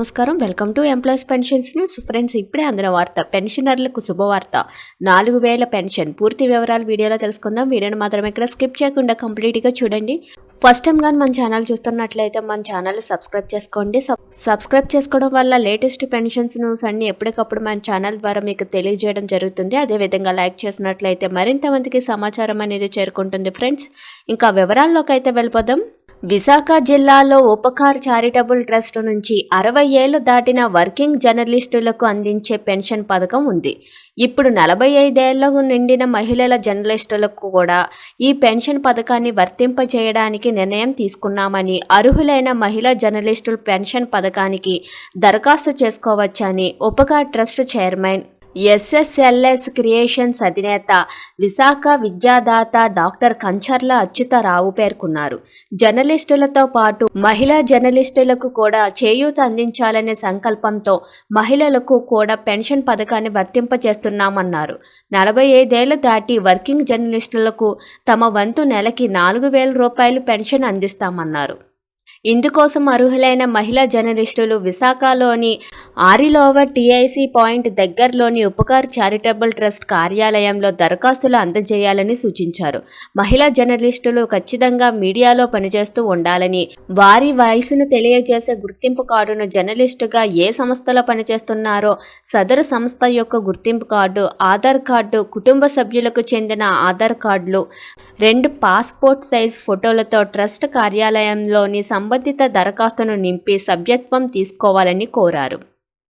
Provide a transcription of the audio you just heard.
నమస్కారం. Welcome to employees pensions news. Friends ఇప్పుడే అందిన వార్త పెన్షనర్లకు శుభవార్త. నాలుగు వేల పెన్షన్. పూర్తి వివరాలు వీడియోలో తెలుసుకుందాం. వీడియోని మాత్రం ఇక్కడ స్కిప్ చేయకుండా కంప్లీట్గా చూడండి. ఫస్ట్ టైం కానీ మన ఛానల్ చూస్తున్నట్లయితే మన ఛానల్ సబ్స్క్రైబ్ చేసుకోండి. సబ్- సబ్స్క్రైబ్ చేసుకోవడం వల్ల లేటెస్ట్ పెన్షన్స్ న్యూస్ అన్ని ఎప్పటికప్పుడు మన ఛానల్ ద్వారా మీకు తెలియజేయడం జరుగుతుంది. అదేవిధంగా లైక్ చేసినట్లయితే మరింత మందికి సమాచారం అనేది చేరుకుంటుంది. ఫ్రెండ్స్ ఇంకా వివరాల్లోకి అయితే వెళ్ళిపోదాం. విశాఖ జిల్లాలో ఉపకార్ చారిటబుల్ ట్రస్ట్ నుంచి అరవై ఏళ్ళు దాటిన వర్కింగ్ జర్నలిస్టులకు అందించే పెన్షన్ పథకం ఉంది. ఇప్పుడు నలభై ఐదేళ్ళకు నిండిన మహిళల జర్నలిస్టులకు కూడా ఈ పెన్షన్ పథకాన్ని వర్తింపజేయడానికి నిర్ణయం తీసుకున్నామని అర్హులైన మహిళా జర్నలిస్టుల పెన్షన్ పథకానికి దరఖాస్తు చేసుకోవచ్చని Upkar trust chairman SSLS creations అధినేత విశాఖ విద్యాదాత డాక్టర్ కంచర్ల అచ్యుతరావు పేర్కొన్నారు. జర్నలిస్టులతో పాటు మహిళా జర్నలిస్టులకు కూడా చేయూత అందించాలనే సంకల్పంతో మహిళలకు కూడా పెన్షన్ పథకాన్ని వర్తింపజేస్తున్నామన్నారు. నలభై ఐదేళ్ళు దాటి వర్కింగ్ జర్నలిస్టులకు తమ వంతు నెలకి నాలుగు వేల రూపాయలు పెన్షన్ అందిస్తామన్నారు. ఇందుకోసం అర్హులైన మహిళా జర్నలిస్టులు విశాఖలోని ఆరిలోవర్ టీఐసీ పాయింట్ దగ్గరలోని ఉపకార్ చారిటబుల్ ట్రస్ట్ కార్యాలయంలో దరఖాస్తులు అందజేయాలని సూచించారు. మహిళా జర్నలిస్టులు ఖచ్చితంగా మీడియాలో పనిచేస్తూ ఉండాలని వారి వయసును తెలియజేసే గుర్తింపు కార్డును జర్నలిస్టుగా ఏ సంస్థలో పనిచేస్తున్నారో సదరు సంస్థ యొక్క గుర్తింపు కార్డు ఆధార్ కార్డు కుటుంబ సభ్యులకు చెందిన ఆధార్ కార్డులు రెండు పాస్పోర్ట్ సైజ్ ఫోటోలతో ట్రస్ట్ కార్యాలయంలోని సంబంధిత దరఖాస్తును నింపి సభ్యత్వం తీసుకోవాలని కోరారు.